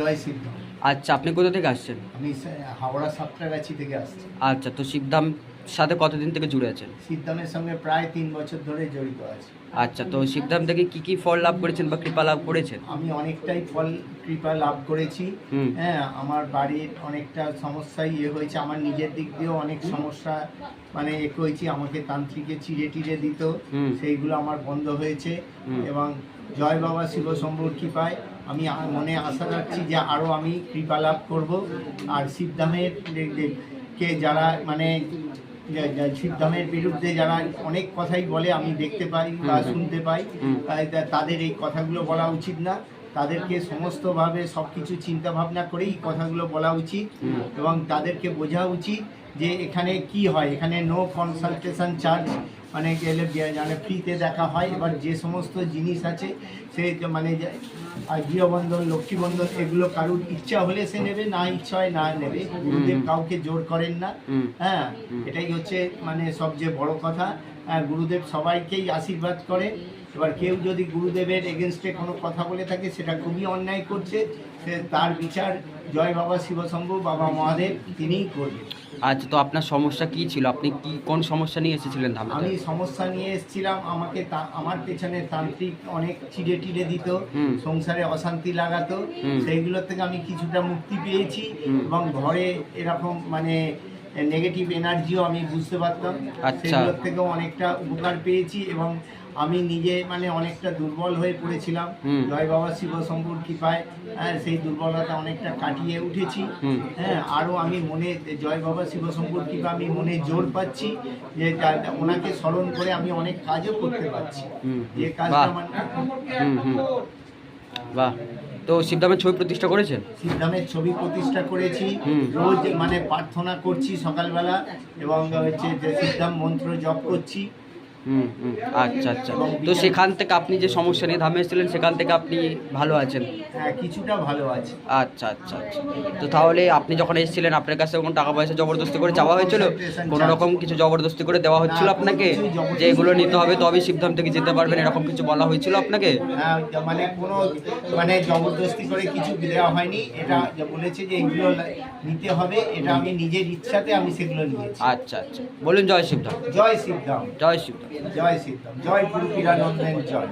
জয় আচ্ছা আপনি কোথা থেকে আসছেন? আমি হাওড়া সাতটাগাছি থেকে আসছি। আচ্ছা তো শিবধাম সাথে কতদিন থেকে জুড়ে আছেন? সিদ্ধামের সঙ্গে প্রায় তিন বছর ধরে জড়িত আছে। আচ্ছা তো শিবধাম থেকে কি কি ফল লাভ করেছেন বা কৃপা লাভ করেছেন? আমি অনেকটাই ফল কৃপা লাভ করেছি। হ্যাঁ আমার বাড়ির অনেকটা সমস্যাই ইয়ে হয়েছে। আমার নিজের দিক দিয়েও অনেক সমস্যা মানে এ করেছি। আমাকে তান্ত্রিকে চিড়ে টিড়ে দিত। সেইগুলো আমার বন্ধ হয়েছে। এবং জয় বাবা শিব শম্ভুর কৃপায় আমি মনে আশা রাখছি যে আরও আমি কৃপা লাভ করব। আর শিবধামের কে যারা মানে শিবধামের বিরুদ্ধে যারা অনেক কথাই বলে আমি দেখতে পাই বা। শুনতে পাই। তাদের এই কথাগুলো বলা উচিত না। তাদেরকে সমস্তভাবে সব কিছু চিন্তা ভাবনা করেই কথাগুলো বলা উচিত এবং তাদেরকে বোঝা উচিত যে এখানে কি হয়? এখানে নো কনসালটেশন চার্জ মানে গেলে মানে ফ্রিতে দেখা হয়। এবার যে সমস্ত জিনিস আছে সে মানে গৃহবন্ধন লক্ষ্মীবন্ধন এগুলো কারুর ইচ্ছা হলে সে নেবে না ইচ্ছা হয় না নেবে। গুরুদেব কাউকে জোর করেন না। হ্যাঁ এটাই হচ্ছে মানে সবচেয়ে বড় কথা। হ্যাঁ, গুরুদেব সবাইকেই আশীর্বাদ করে। এবার কেউ যদি গুরুদেবের এগেনস্টে কোনো কথা বলে থাকে সেটা খুবই অন্যায় করছে। সে তার বিচার জয় বাবা শিবশম্ভু বাবা মহাদেব তিনিই করবেন। আচ্ছা তো আপনার সমস্যা কি ছিল? আপনি কি কোন সমস্যা নিয়ে এসেছিলেন ধাম আমি সমস্যা নিয়ে এসেছিলাম আমাকে তা- আমার পেছনে তান্ত্রিক অনেক চিড়ে টিড়ে দিত সংসারে অশান্তি লাগাতো। সেইগুলোর থেকে আমি কিছুটা মুক্তি পেয়েছি এবং ঘরে এরকম মানে নেগেটিভ এনার্জিও আমি বুঝতে পারতাম। আচ্ছা। সেগুলোর থেকেও অনেকটা উপকার পেয়েছি এবং আমি নিজে মানে অনেকটা দুর্বল হয়ে পড়েছিলাম। জয় বাবা শিব শম্ভুর কৃপায় হ্যাঁ, সেই দুর্বলতা অনেকটা কাটিয়ে উঠেছি। হ্যাঁ আরও আমি মনে জয় বাবা শিব শম্ভুর কৃপা আমি মনে জোর পাচ্ছি যে ওনাকে স্মরণ করে আমি অনেক কাজও করতে পারছি। যে। কাজটা হুম। বাহ। তো শিবধামের ছবি প্রতিষ্ঠা করেছেন শিবধামের ছবি প্রতিষ্ঠা করেছি। রোজ মানে প্রার্থনা করছি সকালবেলা এবং হচ্ছে যে শিবধাম মন্ত্র জপ করছি। হুম হুম। আচ্ছা আচ্ছা। তো সেখান থেকে আপনি যে সমস্যা নিয়ে ধামে এসেছিলেন সেখান থেকে আপনি ভালো আছেন? হ্যাঁ কিছুটা ভালো আছে। আচ্ছা আচ্ছা আচ্ছা। তো তাহলে আপনি যখন এসেছিলেন আপনার কাছে কোনো টাকা পয়সা জবরদস্তি করে চাওয়া হয়েছিল? কোনো রকম কিছু জবরদস্তি করে দেওয়া হচ্ছিল আপনাকে? কোনো যে এগুলো নিতে হবে। তবেই শিবধাম থেকে যেতে পারবেন? এরকম কিছু বলা হয়েছিল আপনাকে? হ্যাঁ, মানে কোনো মানে জবরদস্তি করে কিছু দেওয়া হয়নি। এটা যে বলেছে যে এগুলো নিতে হবে এটা আমি নিজের ইচ্ছাতে আমি সেগুলো নিয়েছি। আচ্ছা আচ্ছা। বলুন জয় শিবধাম জয় সিদ্ধাম জয় শিবধাম জয় সিদ্ধাম জয় গুরু পীরানন্দের জয়